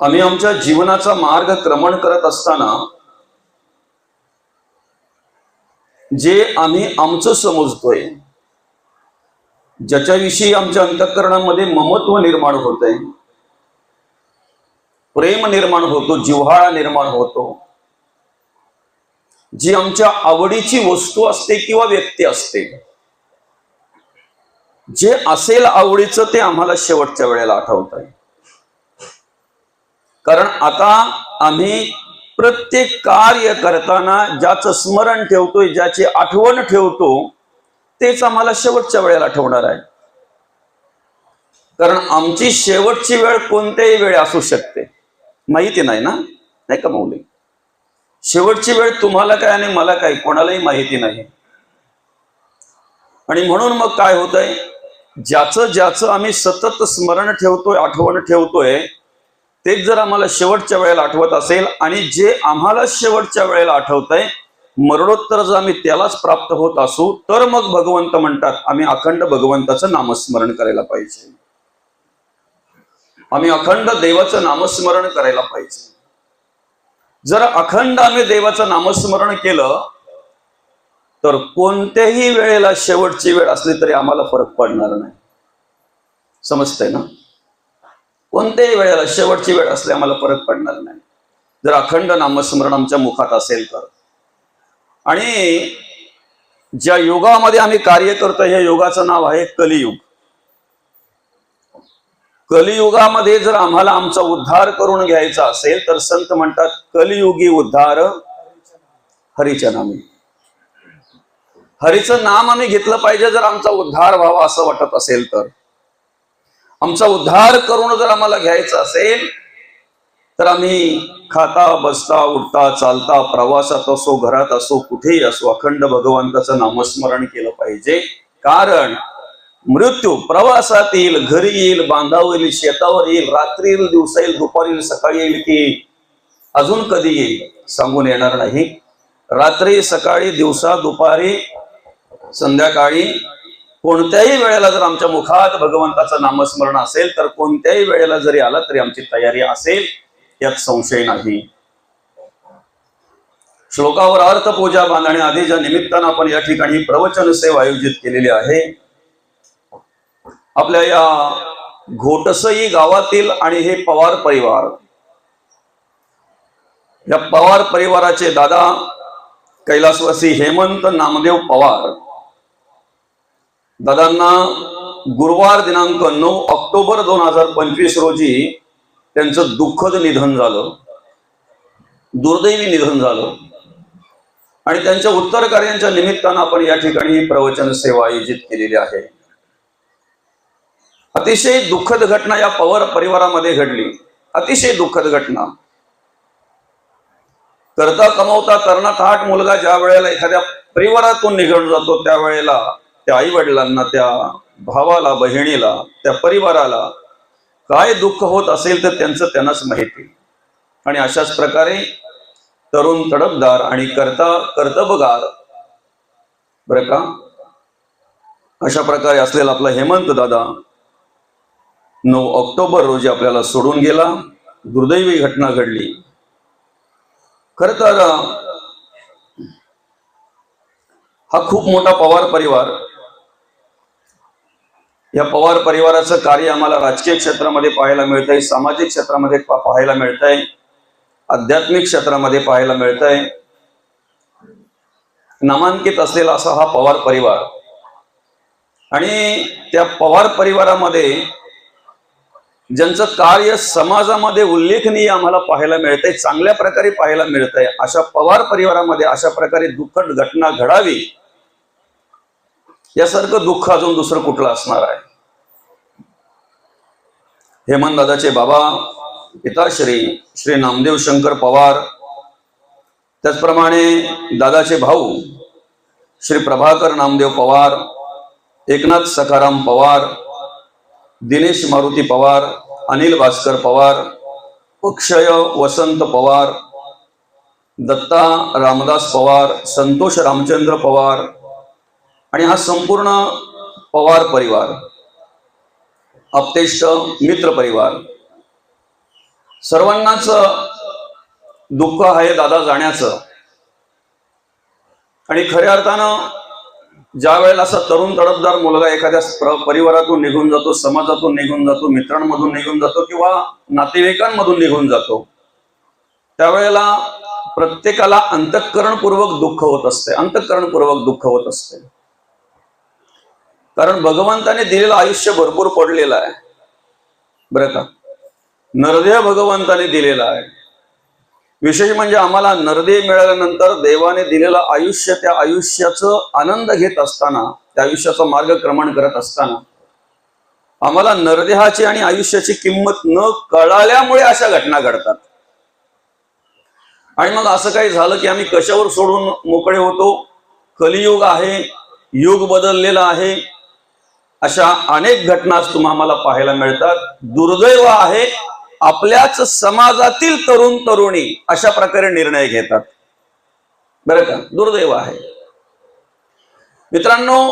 आम्ही आमच्या जीवनाचा मार्ग क्रमण करत असताना जे आम्ही आमचं समजतोय ज्याच्याविषयी आमच्या अंतःकरणामध्ये ममत्व निर्माण होतंय प्रेम निर्माण होतो जिव्हाळा निर्माण होतो जी आमच्या आवडीची वस्तू असते किंवा व्यक्ती असते जे असेल आवडीचं ते आम्हाला शेवटच्या वेळेला आठवत आहे कारण आता आम्ही प्रत्येक कार्य करताना ज्याचं स्मरण ठेवतोय ज्याची आठवण ठेवतो तेच आम्हाला शेवटच्या वेळेला आठवणार आहे. कारण आमची शेवटची वेळ कोणत्याही वेळ असू शकते. माहिती नाही ना? नाही का मौली? शेवटची वेळ तुम्हाला काय आणि मला काय कोणालाही माहिती नाही. आणि म्हणून मग काय होतंय? ज्याचं ज्याचं आम्ही सतत स्मरण ठेवतोय आठवण ठेवतोय तेच जर आम्हाला शेवटच्या वेळेला आठवत असेल आणि जे आम्हाला शेवटच्या वेळेला आठवतंय मरणोत्तर जर आम्ही त्यालाच प्राप्त होत असू तर मग भगवंत म्हणतात आम्ही अखंड भगवंताचं नामस्मरण करायला पाहिजे. आम्ही अखंड देवाचं नामस्मरण करायला पाहिजे. जर अखंड आम्ही देवाचं नामस्मरण केलं तर कोणत्याही वेळेला शेवटची वेळ असली तरी आम्हाला फरक पडणार नाही. समजतंय ना? कोणत्याही वेळेला शेवटची वेळ असली आम्हाला फरक पडणार नाही. जर अखंड नामस्मरण आमच्या मुखात असेल तर. आणि ज्या योगामध्ये आम्ही कार्य करतो या युगाचं नाव आहे कलियुग. कलियुगामध्ये जर आम्हाला आमचा उद्धार करून घ्यायचा असेल तर संत म्हणतात कलियुगी उद्धार हरीच्या नामी. हरीचं नाम आम्ही घेतलं पाहिजे जर आमचा उद्धार व्हावा असं वाटत असेल तर. आमचा उद्धार करून जर आम्हाला घ्यायचा असेल तर आम्ही खाता बसता उठता चालता प्रवासात असो घरात असो कुठेही असो अखंड भगवंताचं नामस्मरण केलं पाहिजे. कारण मृत्यू प्रवासात येईल घरी येईल बांधावर येईल शेतावर येईल रात्री येईल दिवसा येईल दुपारी येईल सकाळी येईल की अजून कधी येईल सांगून येणार नाही. रात्री सकाळी दिवसा दुपारी संध्याकाळी कोणत्याही वेळेला जर आमच्या मुखात भगवंताचं नामस्मरण असेल तर कोणत्याही वेळेला जरी आला तरी आमची तयारी असेल यात संशय नाही. श्लोकावर अर्थ पूजा बांधणे आधीच्या निमित्तानं आपण या ठिकाणी प्रवचन सेवा आयोजित केलेली आहे. आपल्या या घोटसई गावातील आणि हे पवार परिवार या पवार परिवाराचे दादा कैलासवासी हेमंत नामदेव पवार दादांना गुरुवार दिनांक नऊ ऑक्टोबर दोन हजार पंचवीस रोजी त्यांचं दुःखद निधन झालं. दुर्दैवी निधन झालं. आणि त्यांच्या उत्तर कार्यांच्या निमित्तानं आपण या ठिकाणी ही प्रवचन सेवा आयोजित केलेली आहे. अतिशय दुःखद घटना या पवार परिवारामध्ये घडली. अतिशय दुःखद घटना. करता कमवता तरणा थाट मुलगा ज्या वेळेला एखाद्या परिवारातून निघून जातो त्यावेळेला त्या आई वडिलांना त्या भावाला बहिणीला त्या परिवाराला काय दुःख होत असेल तर त्यांचं त्यांनाच माहिती आणि अशाच प्रकारे तरुण तडपदार आणि करता कर्तबगार बर का? अशा प्रकारे असलेला आपला हेमंत दादा नऊ ऑक्टोबर रोजी आपल्याला सोडून गेला. दुर्दैवी घटना घडली. खर तर हा खूप मोठा पवार परिवार या पवार परिवाराचं कार्य आम्हाला राजकीय क्षेत्रामध्ये पाहायला मिळतंय सामाजिक क्षेत्रामध्ये पाहायला मिळतंय आध्यात्मिक क्षेत्रामध्ये पाहायला मिळतंय. नामांकित असलेला असा हा पवार परिवार. आणि त्या पवार परिवारामध्ये ज्यांचं कार्य समाजामध्ये उल्लेखनीय आम्हाला पाहायला मिळतंय चांगल्या प्रकारे पाहायला मिळतंय अशा पवार परिवारामध्ये अशा प्रकारे दुःखद घटना घडावी यासारखं दुःख अजून दुसरं कुठलं असणार आहे? हेमंत दादाचे बाबा पिताश्री श्री नामदेव शंकर पवार त्याचप्रमाणे दादाचे भाऊ श्री प्रभाकर नामदेव पवार एकनाथ सखाराम पवार दिनेश मारुती पवार अनिल भास्कर पवार अक्षय वसंत पवार दत्ता रामदास पवार संतोष रामचंद्र पवार आणि हा संपूर्ण पवार परिवार अपतेष्ट मित्र परिवार सर्वांनाच दुःख आहे दादा जाण्याचं. आणि खऱ्या अर्थानं ज्या वेळेला असा तरुण तडफदार मुलगा एखाद्या प्र- परिवारातून निघून जातो समाजातून निघून जातो मित्रांमधून निघून जातो किंवा नातेवाईकांमधून निघून जातो त्यावेळेला प्रत्येकाला अंतःकरणपूर्वक दुःख होत असते अंतःकरणपूर्वक दुःख होत असते. कारण भगवंताने दिलेलं आयुष्य भरपूर पडलेलं आहे. बरं का? नरदेह भगवंताने दिलेला आहे. विशेष म्हणजे आम्हाला नरदेह मिळाल्यानंतर देवाने दिलेलं आयुष्य त्या आयुष्याचं आनंद घेत असताना त्या आयुष्याचा मार्गक्रमण करत असताना आम्हाला नरदेहाची आणि आयुष्याची किंमत न कळाल्यामुळे अशा घटना घडतात. आणि मग असं काही झालं की आम्ही कशावर सोडून मोकळे होतो? कलियुग आहे युग बदललेला आहे. अशा अनेक घटना तुम्हा आम्हाला पाहायला मिळतात. दुर्दैव आहे आपल्याच समाजातील तरुण तरुणी अशा प्रकारे निर्णय घेतात. बरं का? दुर्दैव आहे. मित्रांनो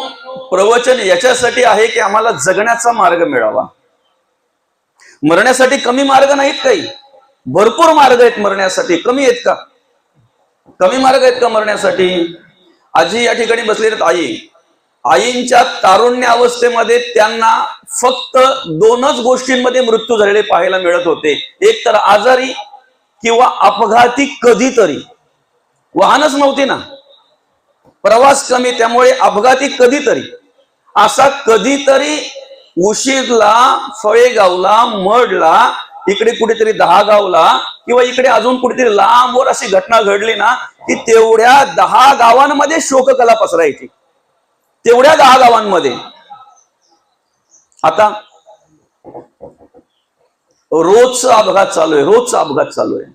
प्रवचन याच्यासाठी आहे की आम्हाला जगण्याचा मार्ग मिळावा. मरण्यासाठी कमी मार्ग नाहीत काही. भरपूर मार्ग आहेत मरण्यासाठी. कमी आहेत का? कमी मार्ग आहेत का मरण्यासाठी? आजी या ठिकाणी बसलेली आहेत. आई आईंच्या तारुण्य अवस्थेमध्ये त्यांना फक्त दोनच गोष्टींमध्ये मृत्यू झालेले पाहायला मिळत होते. एक तर आजारी किंवा अपघाती कधीतरी. वाहनच नव्हती ना. प्रवास कमी त्यामुळे अपघाती कधीतरी. असा कधीतरी उशीरला फळेगावला मडला इकडे कुठेतरी दहा गावला किंवा इकडे अजून कुठेतरी लांबवर अशी घटना घडली ना की तेवढ्या दहा गावांमध्ये शोककला पसरायची. तेवढ्या दहा गावांमध्ये. आता रोजचा अपघात चालू आहे रोजचा अपघात चालू आहे.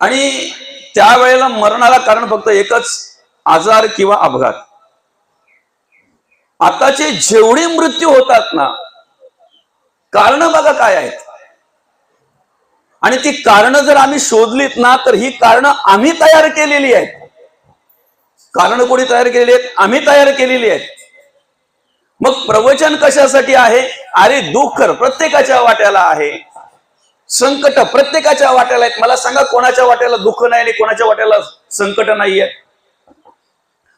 आणि त्यावेळेला मरणाला कारण फक्त एकच आजार किंवा अपघात. आताचे जेवढे मृत्यू होतात ना कारण बघा काय आहेत. आणि ती कारण जर आम्ही शोधलीत ना तर ही कारण आम्ही तयार केलेली आहेत. कारण कोणी तयार केलेली आहेत? आम्ही तयार केलेली आहेत. मग प्रवचन कशासाठी आहे? अरे दुःख प्रत्येकाच्या वाट्याला आहे. संकट प्रत्येकाच्या वाट्याला आहेत. मला सांगा कोणाच्या वाट्याला दुःख नाही आणि कोणाच्या वाट्याला संकट नाहीये?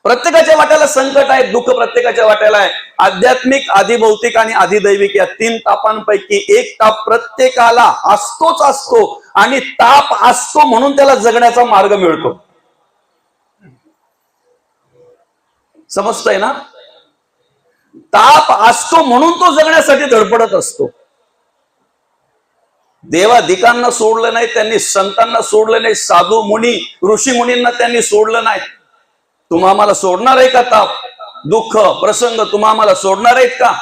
प्रत्येकाच्या वाट्याला संकट आहे दुःख प्रत्येकाच्या वाट्याला आहे. आध्यात्मिक आधिभौतिक आणि आधिदैविक या तीन तापांपैकी एक ताप प्रत्येकाला असतोच असतो आणि ताप असतो म्हणून त्याला जगण्याचा मार्ग मिळतो. समजतंय ना? ताप असतो म्हणून तो जगण्यासाठी धडपडत असतो. देवाधिकांना सोडलं नाही त्यांनी संतांना सोडलं नाही साधू मुनी ऋषी मुनींना त्यांनी सोडलं नाही. तुम्हा आम्हाला सोडणार आहे का ताप? दुःख प्रसंग तुम्हा आम्हाला सोडणार आहेत का?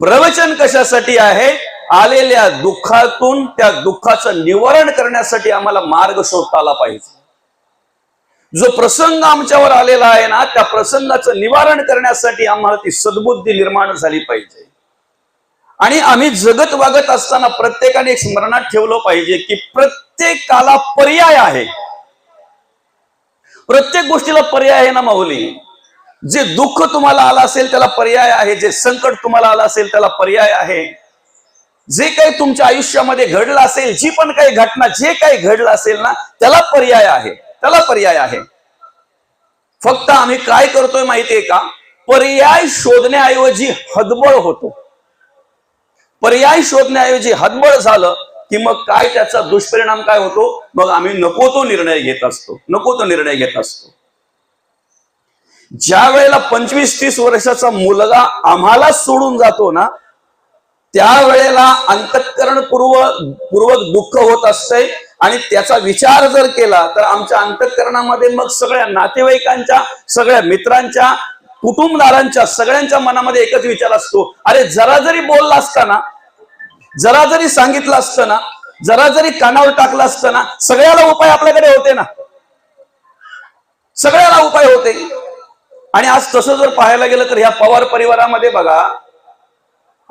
प्रवचन कशासाठी आहे? आलेल्या दुःखातून त्या दुःखाचं निवारण करण्यासाठी आम्हाला मार्ग शोधता आला पाहिजे. जो प्रसंग आमच्यावर आलेला आहे ना त्या प्रसंगाचं निवारण करण्यासाठी आम्हाला ती सद्बुद्धी निर्माण झाली पाहिजे. आणि आम्ही जगत वागत असताना प्रत्येकाने एक स्मरणात ठेवलं पाहिजे की प्रत्येकाला पर्याय आहे. प्रत्येक गोष्टीला पर्याय आहे ना माऊली? जे दुःख तुम्हाला आलं असेल त्याला पर्याय आहे. जे संकट तुम्हाला आलं असेल त्याला पर्याय आहे. जे काही तुमच्या आयुष्यामध्ये घडलं असेल जी पण काही घटना जे काही घडलं असेल ना त्याला पर्याय आहे. त्याला पर्याय आहे. फक्त आम्ही काय करतोय माहितीये का? पर्याय शोधण्याऐवजी हदबळ होतो. पर्याय शोधण्याऐवजी हदबळ झालं की मग काय त्याचा दुष्परिणाम काय होतो? मग आम्ही नको तो निर्णय घेत असतो. नको तो निर्णय घेत असतो. ज्या वेळेला पंचवीस तीस वर्षाचा मुलगा आम्हाला सोडून जातो ना त्यावेळेला अंतःकरण पूर्व पूर्वक दुःख होत असतंय. आणि त्याचा विचार जर केला तर आमच्या अंतःकरणामध्ये मग सगळ्या नातेवाईकांच्या सगळ्या मित्रांच्या कुटुंबदारांच्या सगळ्यांच्या मनामध्ये एकच विचार असतो. अरे जरा जरी बोलला असताना जरा जरी सांगितलं असतं ना जरा जरी कानावर टाकलं असतं ना सगळ्याला उपाय आपल्याकडे होते ना? सगळ्याला उपाय होते. आणि आज तसं जर पाहायला गेलं तर ह्या पवार परिवारामध्ये बघा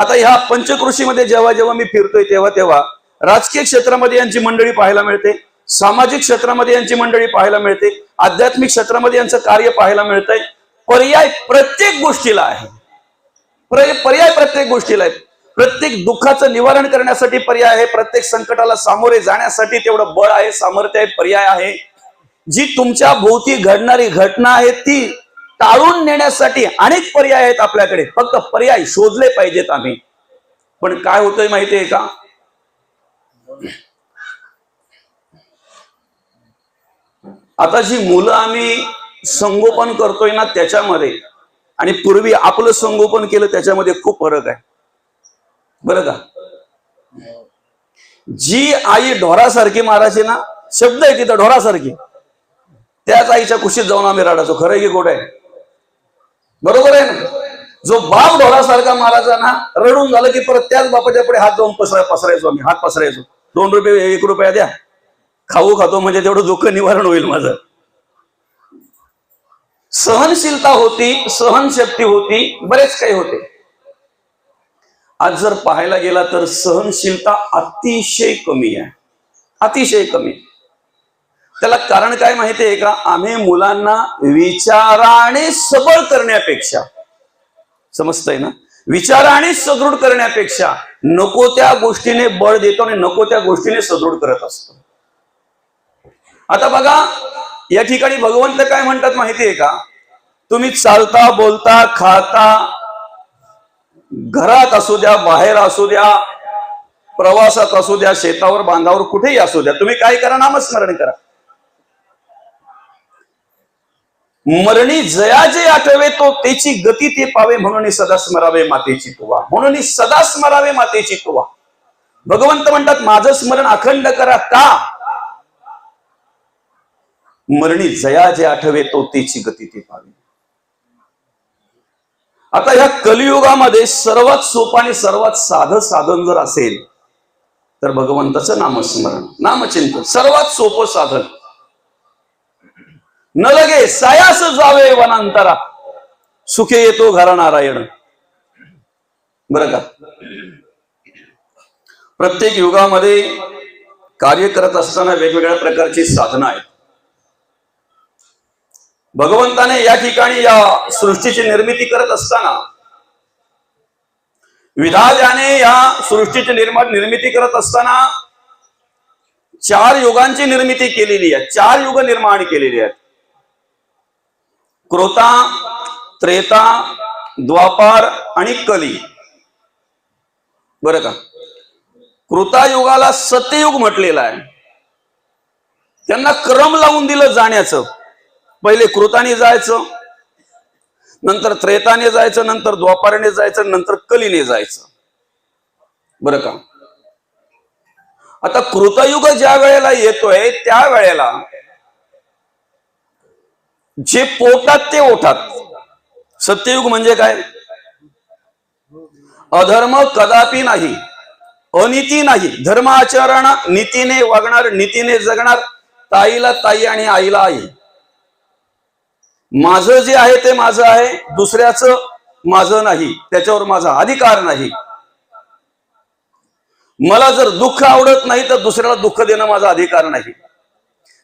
आता ह्या पंचकृषीमध्ये जेव्हा जेव्हा मी फिरतोय तेव्हा तेव्हा राजकीय क्षेत्रामध्ये यांची मंडळी पाहायला मिळते सामाजिक क्षेत्रामध्ये यांची मंडळी पाहायला मिळते आध्यात्मिक क्षेत्रामध्ये यांचं कार्य पाहायला मिळतंय. पर्याय प्रत्येक गोष्टीला आहे. पर्याय प्रत्येक गोष्टीला आहे. प्रत्येक दुःखाचं निवारण करण्यासाठी पर्याय आहे प्रत्येक संकटाला सामोरे जाण्यासाठी तेवढं बळ आहे सामर्थ्य आहे पर्याय आहे. जी तुमच्या भोवती घडणारी घटना आहे ती टाळून नेण्यासाठी अनेक पर्याय आहेत आपल्याकडे. फक्त पर्याय शोधले पाहिजेत आम्ही. पण काय होतंय माहितीये का? आता जी मुलं आम्ही संगोपन करतोय ना त्याच्यामध्ये आणि पूर्वी आपलं संगोपन केलं त्याच्यामध्ये खूप फरक आहे. बरं का? जी आई ढोरासारखी मारायची ना शब्द आहे तिथं ढोरासारखी. त्याच आईच्या कुशीत जाऊन आम्ही रडायचो. खरं की गोड आहे? बरोबर आहे ना? जो बाप ढोरासारखा महाराजांना रडून झालं की परत त्याच बापाच्या पुढे हात जाऊन पसरा पसरायचो आम्ही. हात पसरायचो. दोन रुपये एक रुपया द्या. खाऊ खातो म्हणजे तेवढं दुःख निवारण होईल माझं. सहनशीलता होती सहनशक्ती होती बरेच काही होते. आज जर पाहायला गेला तर सहनशीलता अतिशय कमी आहे. अतिशय कमी. त्याला कारण काय माहिती आहे का? आम्ही मुलांना विचाराने सबळ करण्यापेक्षा समजतंय ना? विचाराने सदृढ करण्यापेक्षा नको त्या गोष्टीने बळ देतो आणि नको त्या गोष्टीने सदृढ करत असतो. आता बघा या ठिकाणी भगवंत काय म्हणतात माहितीये का? तुम्ही चालता बोलता खाता घरात असू द्या बाहेर असू द्या प्रवासात असू द्या शेतावर बांधावर कुठेही असू द्या तुम्ही काय करा? नामस्मरण करा. मरणी जया जे आठवे तो त्याची गती ते पावे म्हणून सदा स्मरावे मातेची तुवा. म्हणून सदा स्मरावे मातेची तुवा. भगवंत म्हणतात माझं स्मरण अखंड करा का? मरणी जया जे आठवे तो त्याची गती ते पावे. आता ह्या कलियुगामध्ये सर्वात सोपं आणि सर्वात साधं साधन जर असेल तर भगवंताचं नामस्मरण नामचिंतन सर्वात सोपं साधन. न लगे सायास जावे वनांतरा. सुखे येतो घरा नारायण. बरं का? प्रत्येक युगामध्ये कार्य करत असताना वेगवेगळ्या प्रकारची साधनं आहेत. भगवंताने या ठिकाणी या सृष्टीची निर्मिती करत असताना विधात्याने या सृष्टीची निर्माण निर्मिती करत असताना चार युगांची निर्मिती केलेली आहे. चार युग निर्माण केलेली आहेत. क्रोता त्रेता द्वापार आणि कली. बरं का? कृतायुगाला सत्ययुग म्हटलेला आहे. त्यांना क्रम लावून दिलं जाण्याचं. पहिले कृताने जायचं नंतर त्रेताने जायचं नंतर द्वापाराने जायचं नंतर कलीने जायचं. बरं का? आता कृतयुग ज्या वेळेला येतोय त्या वेळेला जे पोटात ते ओठात. सत्ययुग म्हणजे काय? अधर्म कदापि नाही अनिती नाही. धर्म आचरण नीतीने वागणार नीतीने जगणार ताईला ताई आणि आईला आई. माझं जे आहे ते माझं आहे दुसऱ्याचं माझं नाही त्याच्यावर माझा अधिकार नाही. मला जर दुःख आवडत नाही तर दुसऱ्याला दुःख देणं माझा अधिकार नाही.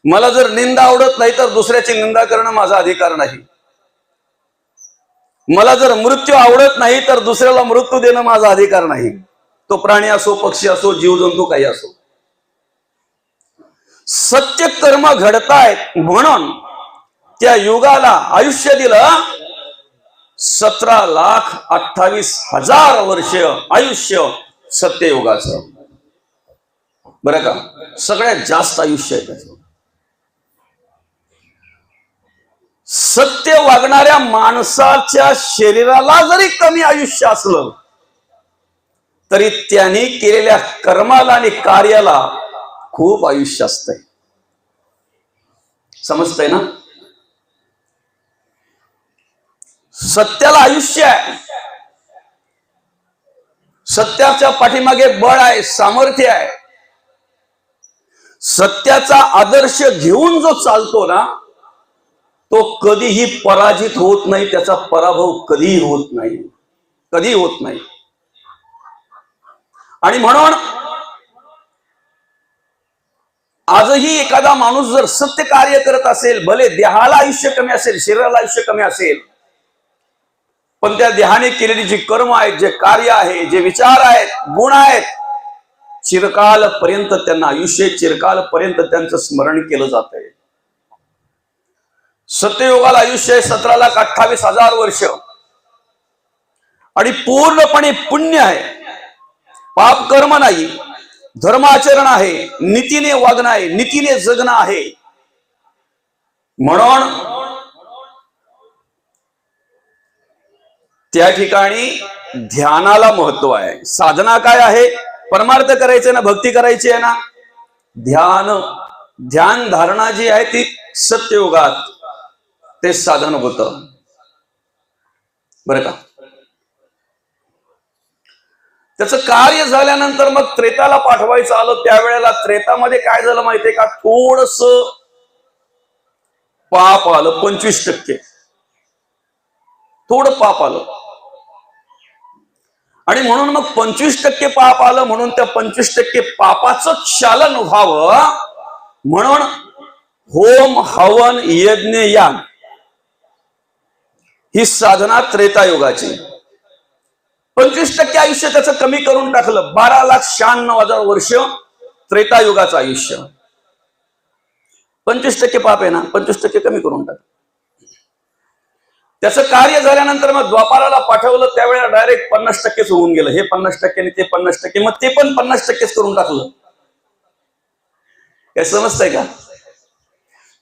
मला जर निंदा आवडत नाही तर दुसऱ्याची निंदा करणं माझा अधिकार नाही. मला जर मृत्यू आवडत नाही तर दुसऱ्याला मृत्यू देणं माझा अधिकार नाही. तो प्राणी असो पक्षी असो जीवजंतू काही असो. सत्य कर्म घडतायत म्हणून त्या युगाला आयुष्य दिलं सतरा लाख अठ्ठावीस हजार वर्ष आयुष्य सत्ययुगाचं. बरं का? सगळ्यात जास्त आयुष्य आहे त्याचं. सत्य वागणाऱ्या माणसाच्या शरीराला जरी कमी आयुष्य असलं तरी त्यांनी केलेल्या कर्माला आणि कार्याला खूप आयुष्य असतंय. समजतंय ना? सत्याला आयुष्य आहे. सत्याच्या पाठीमागे बळ आहे सामर्थ्य आहे. सत्याचा आदर्श घेऊन जो चालतो ना तो कधीही पराजित होत नाही त्याचा पराभव कधीही होत नाही. कधीही होत नाही. आणि म्हणून आजही एखादा माणूस जर सत्य कार्य करत असेल भले देहाला आयुष्य कमी असेल शरीराला आयुष्य कमी असेल पण त्या देहाने केलेली जी कर्म आहेत जे कार्य आहे जे विचार आहेत गुण आहेत चिरकाल पर्यंत त्यांना आयुष्य चिरकाल पर्यंत त्यांचं स्मरण केलं जात आहे सत्ययुगाला आयुष्य आहे सतरा लाख अठ्ठावीस हजार वर्ष. आणि पूर्णपणे पुण्य आहे. पाप कर्म नाही. धर्माचरण आहे. नीतीने वागणं आहे. नीतीने जगणं आहे. म्हणून त्या ठिकाणी ध्यानाला महत्त्व आहे. साधना काय आहे? परमार्थ करायचे ना भक्ती करायची आहे ना? ध्यान. ध्यान धारणा जी आहे ती सत्ययुगात ते साधन होत. बर का? त्याचं कार्य झाल्यानंतर मग त्रेताला पाठवायचं आलं त्यावेळेला त्रेतामध्ये काय झालं माहितीये का? थोडस पाप आलं पंचवीस टक्के. थोडं पाप आलं. आणि म्हणून मग पंचवीस टक्के पाप आलं म्हणून त्या पंचवीस टक्के पापाचं चालन व्हावं म्हणून होम हवन यज्ञ यान ही साधना त्रेतायुगाची. पंचवीस टक्के आयुष्य त्याचं कमी करून टाकलं. बारा लाख शहाण्णव हजार वर्ष त्रेतायुगाचं आयुष्य. पंचवीस टक्के पाप आहे ना पंचवीस टक्के कमी करून टाक त्याचं कार्य झाल्यानंतर मग द्वापाराला पाठवलं त्यावेळेला डायरेक्ट पन्नास टक्केच होऊन गेलं. हे पन्नास टक्के ते पन्नास टक्के मग ते पण पन्नास टक्केच करून टाकलं. काय समजतंय का?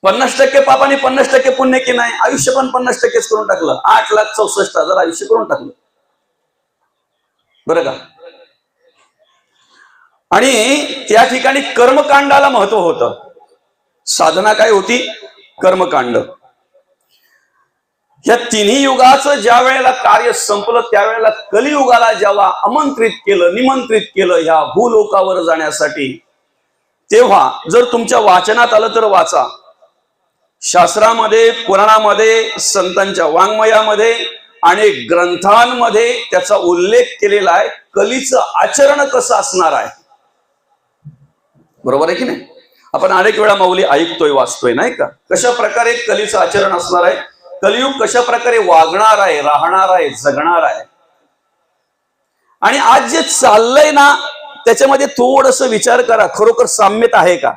पन्नास टक्के पाप आणि पन्नास टक्के पुण्य की नाही आयुष्य पण पन्नास टक्केच करून टाकलं. आठ लाख चौसष्ट हजार आयुष्य करून टाकलं. बरं का? आणि त्या ठिकाणी कर्मकांडाला महत्त्व होतं. साधना काय होती? कर्मकांड. या तिन्ही युगाचं ज्या वेळेला कार्य संपलं त्यावेळेला कलियुगाला जेव्हा आमंत्रित केलं निमंत्रित केलं ह्या भूलोकावर जाण्यासाठी तेव्हा जर तुमच्या वाचनात आलं तर वाचा. शास्त्रामध्ये पुराणामध्ये संतांच्या वाङ्मयामध्ये आणि ग्रंथांमध्ये त्याचा उल्लेख केलेला आहे. कलीचं आचरण कसं असणार आहे? बरोबर आहे की नाही? आपण अनेक वेळा माऊली ऐकतोय वाचतोय नाही का? कशा प्रकारे कलीचं आचरण असणार आहे? कलियुग कशा प्रकारे वागणार आहे राहणार आहे जगणार आहे? आणि आज जे चाललंय ना त्याच्यामध्ये थोडस विचार करा. खरोखर साम्यत आहे का?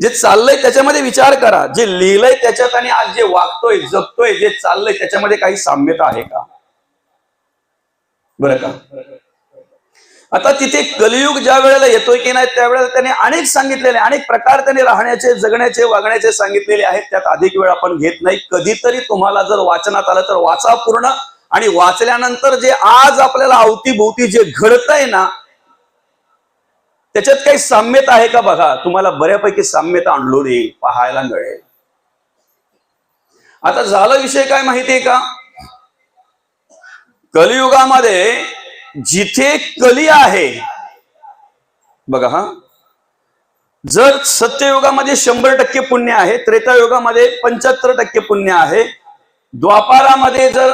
जे चाललंय त्याच्यामध्ये विचार करा. जे लिहिलंय त्याच्यात आणि आज जे वागतोय जगतोय जे चाललंय त्याच्यामध्ये काही साम्यता आहे का? बरं का? आता तिथे कलियुग ज्या वेळेला येतोय की नाही त्यावेळेला त्याने अनेक सांगितलेले अनेक प्रकार त्याने राहण्याचे जगण्याचे वागण्याचे सांगितलेले आहेत. त्यात अधिक वेळ आपण घेत नाही. कधीतरी तुम्हाला जर वाचनात आलं तर वाचा पूर्ण. आणि वाचल्यानंतर जे आज आपल्याला अवतीभोवती जे घडतंय ना त्याच्यात काही साम्यता आहे का बघा? तुम्हाला बऱ्यापैकी साम्यता आणलोडी पाहायला मिळेल. आता झाला विषय काय माहितीये का? कलियुगामध्ये जिथे कली आहे बघा हा. जर सत्ययुगामध्ये शंभर टक्के पुण्य आहे त्रेतायुगामध्ये पंच्याहत्तर टक्के पुण्य आहे द्वापारामध्ये जर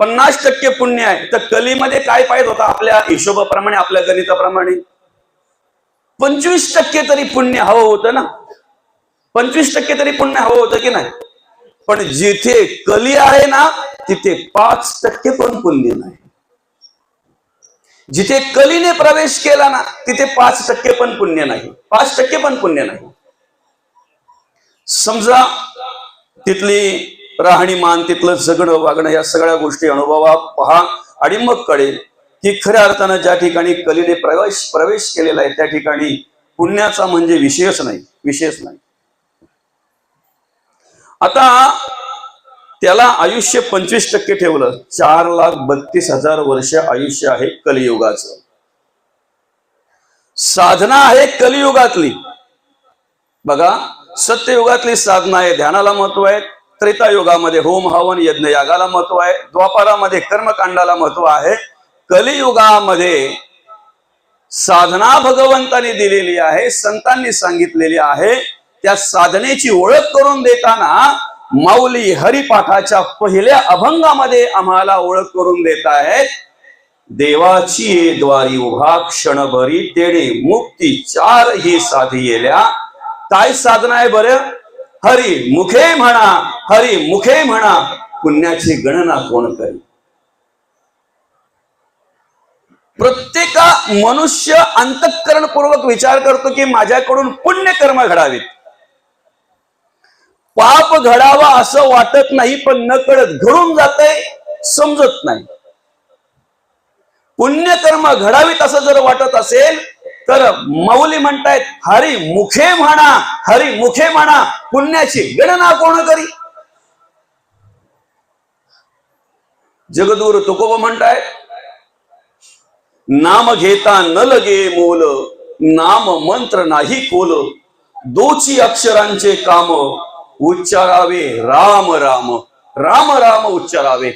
पन्नास टक्के पुण्य आहे तर कलीमध्ये काय पाहिजे होता आपल्या हिशोबाप्रमाणे आपल्या गणिताप्रमाणे? पंचवीस टक्के तरी पुण्य हवं होतं ना? पंचवीस टक्के तरी पुण्य हवं होतं की नाही? पण जिथे कली आहे ना तिथे पाच टक्के पण पुण्य नाही. जिथे कलीने प्रवेश केला ना तिथे पाच टक्के पण पुण्य नाही. पाच टक्के पण पुण्य नाही. समजा तिथली राहणीमान तिथलं जगणं वागणं या सगळ्या गोष्टी अनुभवा पहा आणि मग कळेल ही खऱ्या अर्थानं ज्या ठिकाणी कलीने प्रवेश प्रवेश केलेला आहे त्या ठिकाणी पुण्याचा म्हणजे विषयच नाही विशेष नाही. आता त्याला आयुष्य पंचवीस टक्के ठेवलं चार लाख बत्तीस हजार वर्ष आयुष्य आहे कलियुगाचं. साधना आहे कलियुगातली. बघा सत्ययुगातली साधना आहे ध्यानाला महत्त्व आहे त्रेतायुगामध्ये होम हवन यज्ञ यागाला महत्त्व आहे द्वापारामध्ये कर्मकांडाला महत्त्व आहे कलियुगामध्ये साधना भगवंताने दिलेली आहे संतांनी सांगितलेली आहे. त्या साधनेची ओळख करून देताना माऊली हरिपाठाच्या पहिल्या अभंगामध्ये आम्हाला ओळख करून देत आहेत. देवाची द्वारी उभा क्षणभरी तेणे मुक्ती चार ही साधी येल्या. काय साधना आहे बरं? हरी मुखे म्हणा हरी मुखे म्हणा पुण्याची गणना कोण करी प्रत्येका मनुष्य अंतःकरणपूर्वक विचार करतो की माझ्याकडून पुण्यकर्म घडावीत. पाप घडावा असं वाटत नाही पण न कळत घडून जातय समजत नाही. पुण्यकर्म घडावीत असं जर वाटत असेल तर मौली म्हणतायत हरी मुखे म्हणा हरी मुखे म्हणा पुण्याची गणना कोण करी? जगदूर तुकोबा म्हणतायत नाम घेता न लगे मोल नाम मंत्र नाही कोल. दोची अक्षरांचे काम उच्चारावे राम राम. राम राम उच्चारावे.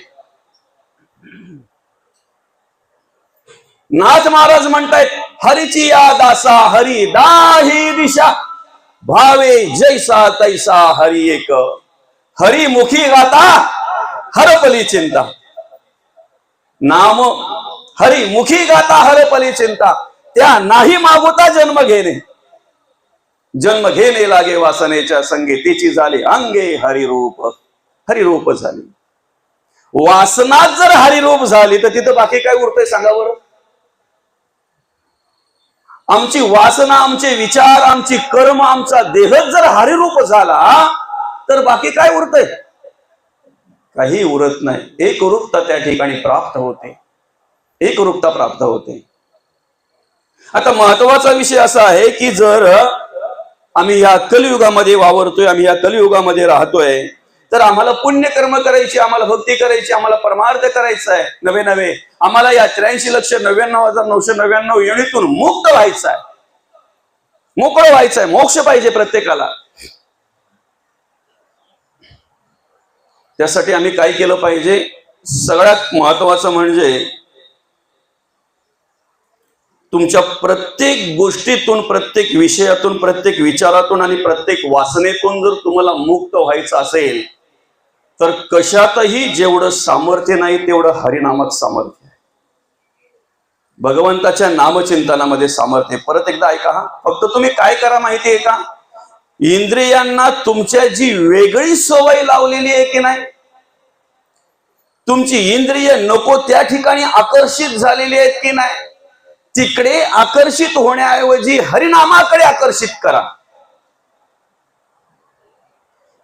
नाथ महाराज म्हणतायत हरीची या दासा हरी दाही दिशा. भावे जैसा तैसा हरी एक. हरी मुखी गाता हरपली चिंता. नाम हरी मुखी गाता हरपली चिंता त्या नाही मागोता जन्म घेणे. जन्म घेणे लागे वासनेच्या संगीतीची झाली अंगे हरिरूप. हरिरूप झाली. वासनात जर हरिरूप झाली तर तिथं बाकी काय उरतंय सांगा बरं? आमची वासना आमचे विचार आमची कर्म आमचा देहच जर हरिरूप झाला तर बाकी काय उरतंय? काही उरत नाही. एक रूपता त्या ठिकाणी प्राप्त होते. एक रूपता प्राप्त होते. आता महत्त्वाचा विषय असा आहे की जर आम्ही या कलियुगामध्ये वावरतोय आम्ही या कलियुगामध्ये राहतोय तर आम्हाला पुण्यकर्म करायची आम्हाला भक्ती करायची आम्हाला परमार्थ करायचा आहे. नवे नवे. आम्हाला या त्र्याऐंशी लक्ष नव्याण्णव हजार नऊशे नव्याण्णव युनिटून मुक्त व्हायचं आहे. मोकळं व्हायचं आहे. मोक्ष पाहिजे प्रत्येकाला. त्यासाठी आम्ही काय केलं पाहिजे? सगळ्यात महत्वाचं म्हणजे तुमच्या प्रत्येक गोष्टीतून प्रत्येक विषयातून प्रत्येक विचारातून आणि प्रत्येक वासनेतून जर तुम्हाला मुक्त व्हायचं असेल तर कशातही जेवढं सामर्थ्य नाही तेवढं हरिनामात सामर्थ्य आहे. भगवंताच्या नामचिंतनामध्ये सामर्थ्य परत एकदा ऐका हा. फक्त तुम्ही काय करा माहिती आहे का? इंद्रियांना तुमच्या जी वेगळी सवय लावलेली आहे की नाही? तुमची इंद्रिय नको त्या ठिकाणी आकर्षित झालेली आहेत की नाही? तिकडे आकर्षित होण्याऐवजी हरिनामाकडे आकर्षित करा.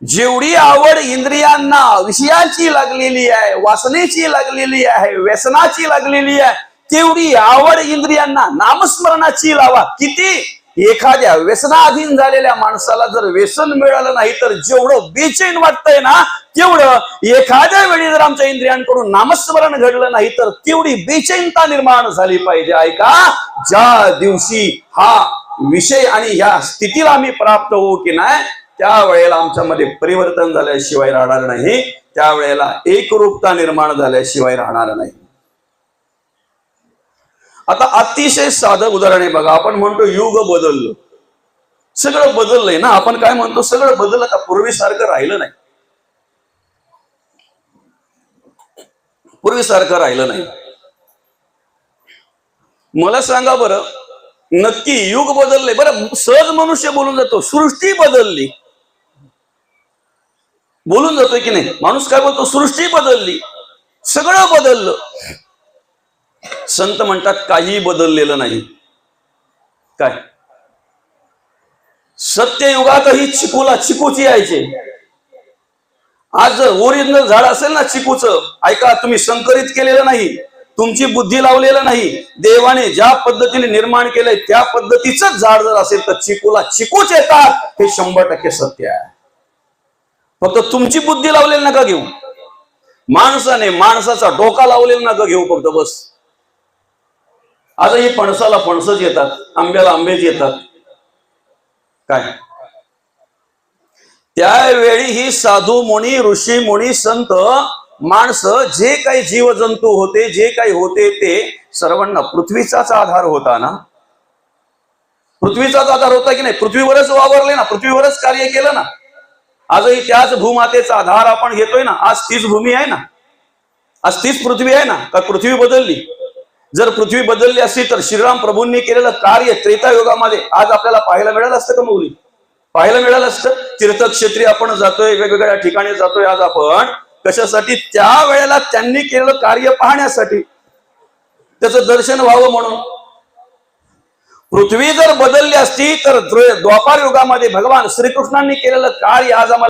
जेवढी आवड इंद्रियांना विषयाची लागलेली आहे वासनेची लागलेली आहे व्यसनाची लागलेली आहे तेवढी आवड इंद्रियांना नामस्मरणाची लावा. किती? एखाद्या व्यसनाधीन झालेल्या माणसाला जर व्यसन मिळालं नाही तर जेवढं बेचैन वाटतंय ना तेवढं एखाद्या वेळी जर आमच्या इंद्रियांकडून नामस्मरण घडलं नाही तर तेवढी बेचैनता निर्माण झाली पाहिजे. ऐका ज्या दिवशी हा विषय आणि या स्थितीला आम्ही प्राप्त होऊ की नाही त्यावेळेला आमच्यामध्ये परिवर्तन झाल्याशिवाय राहणार नाही. त्यावेळेला एकरूपता निर्माण झाल्याशिवाय राहणार नाही. आता अतिशय साधं उदाहरण आहे बघा आपण म्हणतो युग बदललं. सगळं बदललंय ना आपण काय म्हणतो सगळं बदललं का? पूर्वीसारखं राहिलं नाही. पूर्वीसारखं राहिलं नाही. मला सांगा बरं नक्की युग बदलले. बरं सहज मनुष्य बोलून जातो सृष्टी बदलली. बोलून जातोय की नाही? माणूस काय बोलतो? सृष्टी बदलली. सगळं बदललं. संत म्हणतात काही बदललेलं नाही. काय? सत्ययुगातही चिकूला चिकूची यायचे. आज जर ओरिजिनल झाड असेल ना चिकूचं ऐका तुम्ही संकरित केलेलं नाही तुमची बुद्धी लावलेलं नाही देवाने ज्या पद्धतीने निर्माण केलंय त्या पद्धतीच झाड जर असेल तर चिकूला चिकूच येतात हे शंभर टक्के सत्य आहे. फक्त तुमची बुद्धी लावलेली नका घेऊ. माणसाने माणसाचा डोका लावलेला नका घेऊ फक्त बस. आजही फणसाला फणसच येतात आंब्याला आंबेच येतात. काय? त्यावेळी ही साधू मुनी ऋषी मुनी संत माणसं जे काही जीवजंतू होते जे काही होते ते सर्वांना पृथ्वीचाच आधार होता ना? पृथ्वीचाच आधार होता की नाही? पृथ्वीवरच वावरले ना? पृथ्वीवरच कार्य केलं ना? आजही त्याच भूमातेचा आधार आपण घेतोय ना? आज तीच भूमी आहे ना? आज तीच पृथ्वी आहे ना? का पृथ्वी बदलली? जर पृथ्वी बदलली असती तर श्रीराम प्रभूंनी केलेलं कार्य त्रेता योगामध्ये आज आपल्याला पाहायला मिळालं असतं का मौली? पाहायला मिळालं असतं. तीर्थक्षेत्री आपण जातोय वेगवेगळ्या ठिकाणी जातोय आज आपण. कशासाठी? त्या वेळेला त्यांनी केलेलं कार्य पाहण्यासाठी. त्याचं दर्शन व्हावं म्हणून. पृथ्वी जर बदलली असती तर द्वापार युगामध्ये भगवान श्रीकृष्णांनी केलेलं कार्य आज आम्हाला